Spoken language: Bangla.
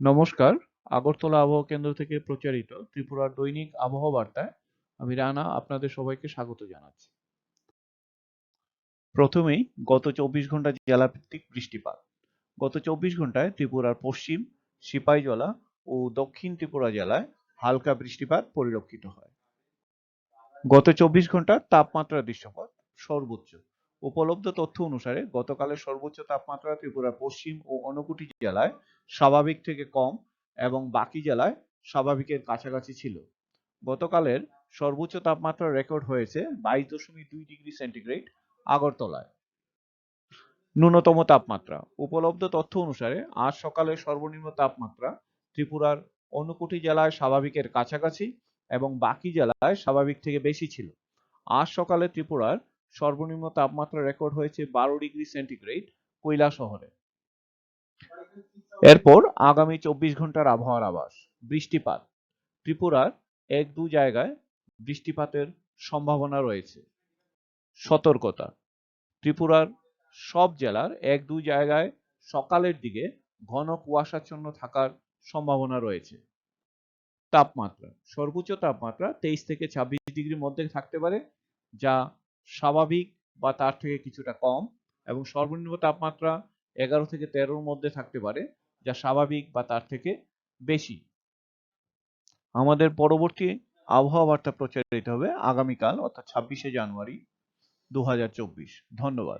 নমস্কার। আগরতলা আবহাওয়া কেন্দ্র থেকে প্রচারিত ত্রিপুরার দৈনিক আবহাওয়া বার্তায় আমি রানা আপনাদের সবাইকে স্বাগত জানাচ্ছি। প্রথমেই গত চব্বিশ ঘণ্টা জেলাভিত্তিক বৃষ্টিপাত। গত চব্বিশ ঘন্টায় ত্রিপুরার পশ্চিম, সিপাইজলা ও দক্ষিণ ত্রিপুরা জেলায় হালকা বৃষ্টিপাত পরিলক্ষিত হয়। গত চব্বিশ ঘণ্টার তাপমাত্রা দৃশ্যপট সর্বোচ্চ। উপলব্ধ তথ্য অনুসারে গতকালের সর্বোচ্চ তাপমাত্রা ত্রিপুরার পশ্চিম ও ঊনকোটি জেলায় স্বাভাবিক থেকে কম এবং বাকি জেলায় স্বাভাবিকের কাছাকাছি ছিল। গতকালের সর্বোচ্চ তাপমাত্রা রেকর্ড হয়েছে বাইশ দশমিক দুই ডিগ্রি সেন্টিগ্রেড আগরতলায়। ন্যূনতম তাপমাত্রা। উপলব্ধ তথ্য অনুসারে আজ সকালে সর্বনিম্ন তাপমাত্রা ত্রিপুরার ঊনকোটি জেলায় স্বাভাবিকের কাছাকাছি এবং বাকি জেলায় স্বাভাবিক থেকে বেশি ছিল। আজ সকালে ত্রিপুরার সর্বনিম্ন তাপমাত্রা রেকর্ড হয়েছে বারো ডিগ্রি সেন্টিগ্রেড কৈলা শহরে। এরপর আগামী চব্বিশ ঘণ্টার আবহাওয়ার আবাস বৃষ্টিপাত। ত্রিপুরার এক দু জায়গায় বৃষ্টিপাতের সম্ভাবনা রয়েছে। সতর্কতা, ত্রিপুরার সব জেলার এক দু জায়গায় সকালের দিকে ঘন কুয়াশাচ্ছন্ন থাকার সম্ভাবনা রয়েছে। তাপমাত্রা, সর্বোচ্চ তাপমাত্রা তেইশ থেকে ছাব্বিশ ডিগ্রির মধ্যে থাকতে পারে, যা স্বাভাবিক বা তার থেকে কিছুটা কম এবং সর্বনিম্ন তাপমাত্রা এগারো থেকে তেরোর মধ্যে থাকতে পারে, যা স্বাভাবিক বা তার থেকে বেশি। আমাদের পরবর্তী আবহাওয়া বার্তা প্রচারিত হবে আগামীকাল, অর্থাৎ ছাব্বিশে জানুয়ারি দু হাজার চব্বিশ। ধন্যবাদ।